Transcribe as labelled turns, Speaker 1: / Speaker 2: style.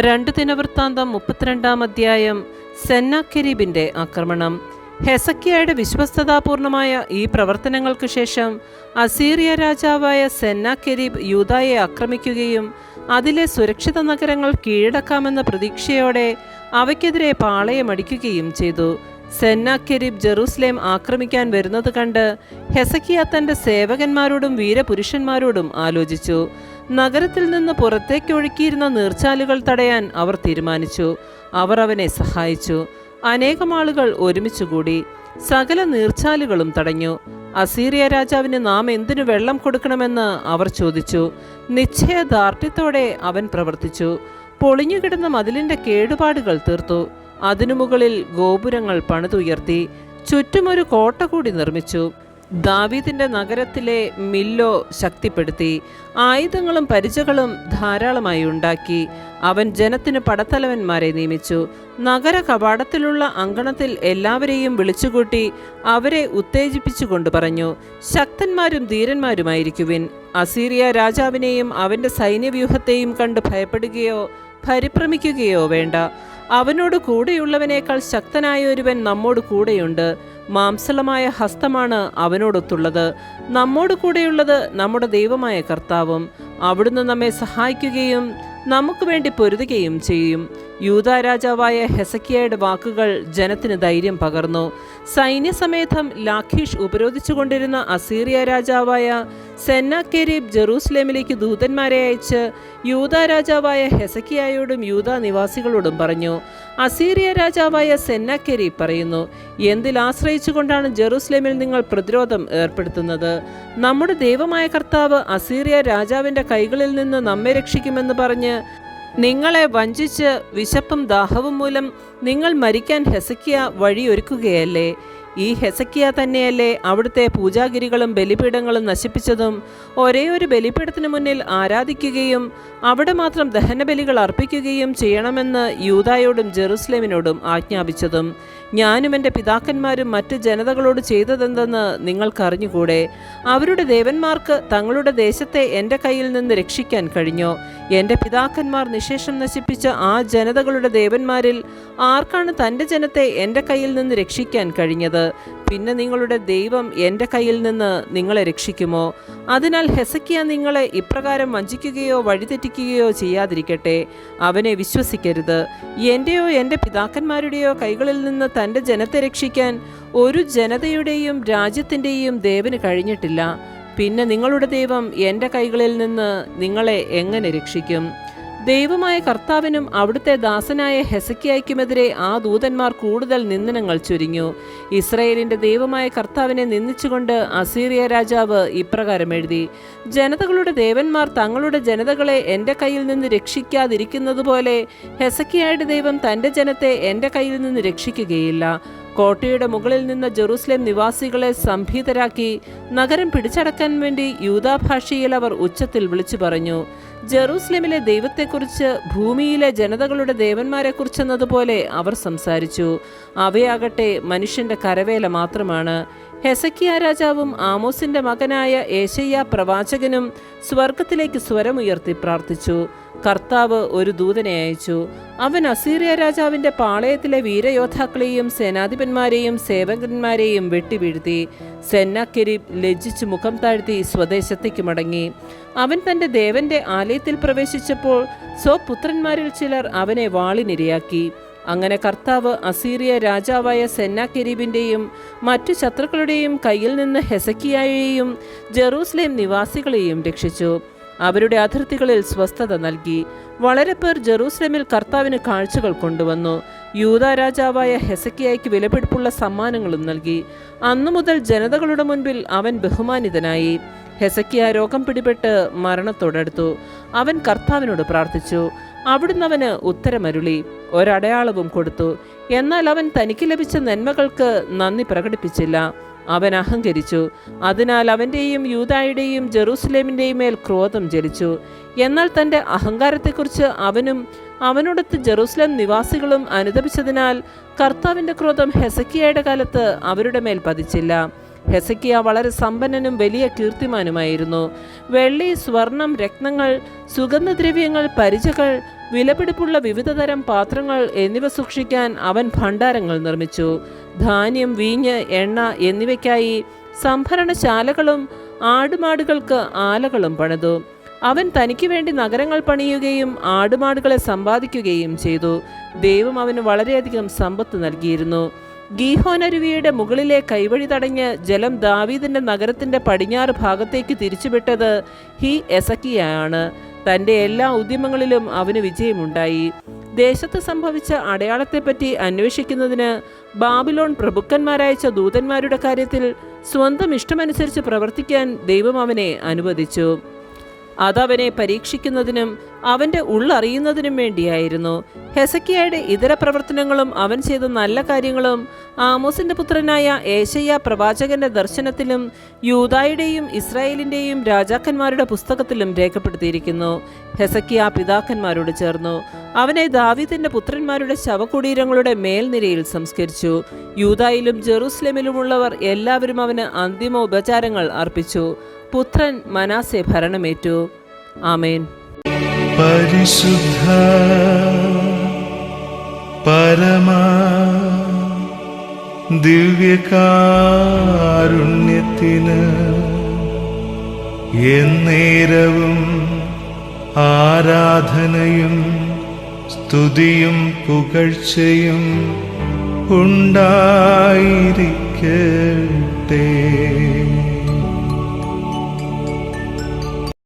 Speaker 1: രണ്ട് ദിനവൃത്താന്തം മുപ്പത്തിരണ്ടാം അധ്യായം സെന്നാക്കെരീബിന്റെ ആക്രമണം. ഹെസക്കിയയുടെ വിശ്വസ്തതാപൂർണമായ ഈ പ്രവർത്തനങ്ങൾക്ക് ശേഷം അസീറിയ രാജാവായ സെന്നാക്കെരീബ് യൂതായെ ആക്രമിക്കുകയും അതിലെ സുരക്ഷിത നഗരങ്ങൾ കീഴടക്കാമെന്ന പ്രതീക്ഷയോടെ അവയ്ക്കെതിരെ പാളയമടിക്കുകയും ചെയ്തു. സെന്നാക്കെരീബ് ജെറൂസലേം ആക്രമിക്കാൻ വരുന്നത് കണ്ട് ഹെസക്കിയ തന്റെ സേവകന്മാരോടും വീരപുരുഷന്മാരോടും ആലോചിച്ചു. നഗരത്തിൽ നിന്ന് പുറത്തേക്ക് ഒഴുക്കിയിരുന്ന നീർച്ചാലുകൾ തടയാൻ അവർ തീരുമാനിച്ചു. അവർ അവനെ സഹായിച്ചു. അനേകം ആളുകൾ ഒരുമിച്ചുകൂടി സകല നീർച്ചാലുകളും തടഞ്ഞു. അസീറിയ രാജാവിന് നാം എന്തിനു വെള്ളം കൊടുക്കണമെന്ന് അവർ ചോദിച്ചു. നിശ്ചയദാർഢ്യത്തോടെ അവൻ പ്രവർത്തിച്ചു. പൊളിഞ്ഞുകിടന്ന മതിലിന്റെ കേടുപാടുകൾ തീർത്തു. അതിനു മുകളിൽ ഗോപുരങ്ങൾ പണിതുയർത്തി. ചുറ്റുമൊരു കോട്ട കൂടി നിർമ്മിച്ചു. ദാവീദിന്റെ നഗരത്തിലെ മില്ലോ ശക്തിപ്പെടുത്തി ആയുധങ്ങളും പരിചകളും ധാരാളമായി ഉണ്ടാക്കി. അവൻ ജനത്തിന് പടത്തലവന്മാരെ നിയമിച്ചു. നഗര കവാടത്തിലുള്ള അങ്കണത്തിൽ എല്ലാവരെയും വിളിച്ചുകൂട്ടി അവരെ ഉത്തേജിപ്പിച്ചുകൊണ്ട് പറഞ്ഞു ശക്തന്മാരും ധീരന്മാരുമായിരിക്കുവിൻ. അസീറിയ രാജാവിനെയും അവന്റെ സൈന്യവ്യൂഹത്തെയും കണ്ട് ഭയപ്പെടുകയോ പരിഭ്രമിക്കുകയോ വേണ്ട. അവനോട് കൂടെയുള്ളവനേക്കാൾ ശക്തനായ ഒരുവൻ നമ്മോട് കൂടെയുണ്ട്. മാംസളമായ ഹസ്തമാണ് അവനോടൊത്തുള്ളത്. നമ്മോട് കൂടെയുള്ളത് നമ്മുടെ ദൈവമായ കർത്താവും അവിടുന്ന് നമ്മെ സഹായിക്കുകയും നമുക്ക് വേണ്ടി പൊരുതുകയും ചെയ്യും. യൂത രാജാവായ ഹെസക്കിയയുടെ വാക്കുകൾ ജനത്തിന് ധൈര്യം പകർന്നു. സൈന്യസമേതം ലാഖീഷ് ഉപരോധിച്ചുകൊണ്ടിരുന്ന അസീറിയ രാജാവായ സെന്നാക്കേരീബ് ജെറൂസലേമിലേക്ക് ദൂതന്മാരെ അയച്ച് യൂത രാജാവായ ഹെസക്കിയായോടും യൂത നിവാസികളോടും പറഞ്ഞു. അസീറിയ രാജാവായ സെന്നാക്കെരീബ് പറയുന്നു എന്തിൽ ആശ്രയിച്ചുകൊണ്ടാണ് ജെറൂസലേമിൽ നിങ്ങൾ പ്രതിരോധം ഏർപ്പെടുത്തുന്നത്? നമ്മുടെ ദൈവമായ കർത്താവ് അസീറിയ രാജാവിന്റെ കൈകളിൽ നിന്ന് നമ്മെ രക്ഷിക്കുമെന്ന് പറഞ്ഞ് നിങ്ങളെ വഞ്ചിച്ച് വിശപ്പും ദാഹവും മൂലം നിങ്ങൾ മരിക്കാൻ ഹെസക്കിയ വഴിയൊരുക്കുകയല്ലേ? ഈ ഹെസക്കിയ തന്നെയല്ലേ അവിടുത്തെ പൂജാഗിരികളും ബലിപീഠങ്ങളും നശിപ്പിച്ചതും? ഒരേ ഒരു ബലിപീഠത്തിന് മുന്നിൽ ആരാധിക്കുകയും അവിടെ മാത്രം ദഹനബലികൾ അർപ്പിക്കുകയും ചെയ്യണമെന്ന് യൂതായോടും ജെറുസലേമിനോടും ആജ്ഞാപിച്ചതും. ഞാനും എന്റെ പിതാക്കന്മാരും മറ്റ് ജനതകളോട് ചെയ്തതെന്തെന്ന് നിങ്ങൾക്കറിഞ്ഞുകൂടെ? അവരുടെ ദേവന്മാർക്ക് തങ്ങളുടെ ദേശത്തെ എന്റെ കയ്യിൽ നിന്ന് രക്ഷിക്കാൻ കഴിഞ്ഞോ? എന്റെ പിതാക്കന്മാർ നിശേഷം നശിപ്പിച്ച ആ ജനതകളുടെ ദേവന്മാരിൽ ആർക്കാണ് തന്റെ ജനത്തെ എന്റെ കയ്യിൽ നിന്ന് രക്ഷിക്കാൻ കഴിഞ്ഞത്? പിന്നെ നിങ്ങളുടെ ദൈവം എന്റെ കയ്യിൽ നിന്ന് നിങ്ങളെ രക്ഷിക്കുമോ? അതിനാൽ ഹെസക്കിയ നിങ്ങളെ ഇപ്രകാരം വഞ്ചിക്കുകയോ വഴിതെറ്റിക്കുകയോ ചെയ്യാതിരിക്കട്ടെ. അവനെ വിശ്വസിക്കരുത്. എന്റെയോ എന്റെ പിതാക്കന്മാരുടെയോ കൈകളിൽ നിന്ന് തന്റെ ജനത്തെ രക്ഷിക്കാൻ ഒരു ജനതയുടെയും രാജ്യത്തിന്റെയും ദേവന് കഴിഞ്ഞിട്ടില്ല. പിന്നെ നിങ്ങളുടെ ദൈവം എന്റെ കൈകളിൽ നിന്ന് നിങ്ങളെ എങ്ങനെ രക്ഷിക്കും? ദൈവമായ കർത്താവിനും അവിടുത്തെ ദാസനായ ഹെസക്കിയായ്ക്കുമെതിരെ ആ ദൂതന്മാർ കൂടുതൽ നിന്ദനങ്ങൾ ചൊരിഞ്ഞു. ഇസ്രയേലിന്റെ ദൈവമായ കർത്താവിനെ നിന്ദിച്ചുകൊണ്ട് അസീറിയ രാജാവ് ഇപ്രകാരം എഴുതി ജനതകളുടെ ദേവന്മാർ തങ്ങളുടെ ജനതകളെ എന്റെ കയ്യിൽ നിന്ന് രക്ഷിക്കാതിരിക്കുന്നതുപോലെ ഹെസക്കിയായുടെ ദൈവം തന്റെ ജനത്തെ എന്റെ കയ്യിൽ നിന്ന് രക്ഷിക്കുകയില്ല. കോട്ടയുടെ മുകളിൽ നിന്ന് ജെറൂസലേം നിവാസികളെ സംഭീതരാക്കി നഗരം പിടിച്ചടക്കാൻ വേണ്ടി യൂതാഭാഷയിൽ അവർ ഉച്ചത്തിൽ വിളിച്ചു പറഞ്ഞു. ജെറൂസലേമിലെ ദൈവത്തെക്കുറിച്ച് ഭൂമിയിലെ ജനതകളുടെ ദേവന്മാരെക്കുറിച്ചെന്നതുപോലെ അവർ സംസാരിച്ചു. അവയാകട്ടെ മനുഷ്യന്റെ കരവേല മാത്രമാണ്. ഹെസക്കിയ രാജാവും ആമോസിന്റെ മകനായ ഏശയ്യ പ്രവാചകനും സ്വർഗത്തിലേക്ക് സ്വരമുയർത്തി പ്രാർത്ഥിച്ചു. കർത്താവ് ഒരു ദൂതനെ അയച്ചു. അവൻ അസീറിയ രാജാവിന്റെ പാളയത്തിലെ വീരയോദ്ധാക്കളെയും സേനാധിപന്മാരെയും സേവകന്മാരെയും വെട്ടിവീഴ്ത്തി. സെന്നാക്കെരീബ് ലജ്ജിച്ച് മുഖം താഴ്ത്തി സ്വദേശത്തേക്ക് മടങ്ങി. അവൻ തന്റെ ദേവന്റെ ആലയത്തിൽ പ്രവേശിച്ചപ്പോൾ സ്വപുത്രന്മാരിൽ ചിലർ അവനെ വാളിനിരയാക്കി. അങ്ങനെ കർത്താവ് അസീറിയ രാജാവായ സെന്നാക്കെരീബിന്റെയും മറ്റു ശത്രുക്കളുടെയും കയ്യിൽ നിന്ന് ഹെസക്കിയായെയും ജെറൂസലേം നിവാസികളെയും രക്ഷിച്ചു. അവരുടെ അതിർത്തികളിൽ സ്വസ്ഥത നൽകി. വളരെ പേർ ജെറൂസലേമിൽ കർത്താവിന് കാഴ്ചകൾ കൊണ്ടുവന്നു. യൂത രാജാവായ ഹെസക്കിയായ്ക്ക് വിലപിടിപ്പുള്ള സമ്മാനങ്ങളും നൽകി. അന്നു മുതൽ ജനതകളുടെ മുൻപിൽ അവൻ ബഹുമാനിതനായി. ഹെസക്കിയ രോഗം പിടിപെട്ട് മരണത്തോടടുത്തു. അവൻ കർത്താവിനോട് പ്രാർത്ഥിച്ചു. അവിടുന്ന് അവന് ഉത്തരമരുളി. ഒരടയാളവും കൊടുത്തു. എന്നാൽ അവൻ തനിക്ക് ലഭിച്ച നന്മകൾക്ക് നന്ദി പ്രകടിപ്പിച്ചില്ല. അവൻ അഹങ്കരിച്ചു. അതിനാൽ അവന്റെയും യൂതായുടെയും ജെറൂസലേമിന്റെയും മേൽ ക്രോധം ജലിച്ചു എന്നാൽ തന്റെ അഹങ്കാരത്തെക്കുറിച്ച് അവനും അവനോടൊത്ത് ജെറൂസലേം നിവാസികളും അനുദപിച്ചതിനാൽ കർത്താവിന്റെ ക്രോധം ഹെസക്കിയയുടെ കാലത്ത് അവരുടെ മേൽ പതിച്ചില്ല. ഹെസക്കിയ വളരെ സമ്പന്നനും വലിയ കീർത്തിമാനുമായിരുന്നു. വെള്ളി സ്വർണം രക്തങ്ങൾ സുഗന്ധദ്രവ്യങ്ങൾ പരിചകൾ വിലപിടിപ്പുള്ള വിവിധതരം പാത്രങ്ങൾ എന്നിവ സൂക്ഷിക്കാൻ അവൻ ഭണ്ഡാരങ്ങൾ നിർമ്മിച്ചു. ധാന്യം വീഞ്ഞ് എണ്ണ എന്നിവയ്ക്കായി സംഭരണശാലകളും ആടുമാടുകൾക്ക് ആലകളും പണിതു. അവൻ തനിക്ക് വേണ്ടി നഗരങ്ങൾ പണിയുകയും ആടുമാടുകളെ സമ്പാദിക്കുകയും ചെയ്തു. ദൈവം അവന് വളരെയധികം സമ്പത്ത് നൽകിയിരുന്നു. ഗീഹോനരുവിയുടെ മുകളിലെ കൈവഴി തടഞ്ഞ് ജലം ദാവീദിന്റെ നഗരത്തിന്റെ പടിഞ്ഞാറ് ഭാഗത്തേക്ക് തിരിച്ചുവിട്ടത് ഹി എസക്കിയാണ്. തന്റെ എല്ലാ ഉദ്യമങ്ങളിലും അവന് വിജയമുണ്ടായി. ദേശത്ത് സംഭവിച്ച അടയാളത്തെപ്പറ്റി അന്വേഷിക്കുന്നതിന് ബാബിലോൺ പ്രഭുക്കന്മാരയച്ച ദൂതന്മാരുടെ കാര്യത്തിൽ സ്വന്തം ഇഷ്ടമനുസരിച്ച് പ്രവർത്തിക്കാൻ ദൈവം അവനെ അനുവദിച്ചു. അതവനെ പരീക്ഷിക്കുന്നതിനും അവന്റെ ഉള്ളറിയുന്നതിനും വേണ്ടിയായിരുന്നു. ഹെസക്കിയയുടെ ഇതര പ്രവർത്തനങ്ങളും അവൻ ചെയ്ത നല്ല കാര്യങ്ങളും ആമോസിന്റെ പുത്രനായ ഏശയ്യ പ്രവാചകന്റെ ദർശനത്തിലും യൂതായുടെയും ഇസ്രായേലിന്റെയും രാജാക്കന്മാരുടെ പുസ്തകത്തിലും രേഖപ്പെടുത്തിയിരിക്കുന്നു. ഹെസക്കിയ പിതാക്കന്മാരോട് ചേർന്നു. അവനെ ദാവീദിന്റെ പുത്രന്മാരുടെ ശവകുടീരങ്ങളുടെ മേൽനിരയിൽ സംസ്കരിച്ചു. യൂതായിലും ജെറൂസലേമിലുമുള്ളവർ എല്ലാവരും അവന് അന്തിമ ഉപചാരങ്ങൾ അർപ്പിച്ചു. പുത്രൻ മനാസെ ഭരണമേറ്റു. ആമേൻ.
Speaker 2: പരിശുദ്ധ പരമ ദിവ്യകാരുണ്യത്തിന് എന്നേരവും ആരാധനയും സ്തുതിയും പുകഴ്ചയും ഉണ്ടായിരിക്കട്ടെ.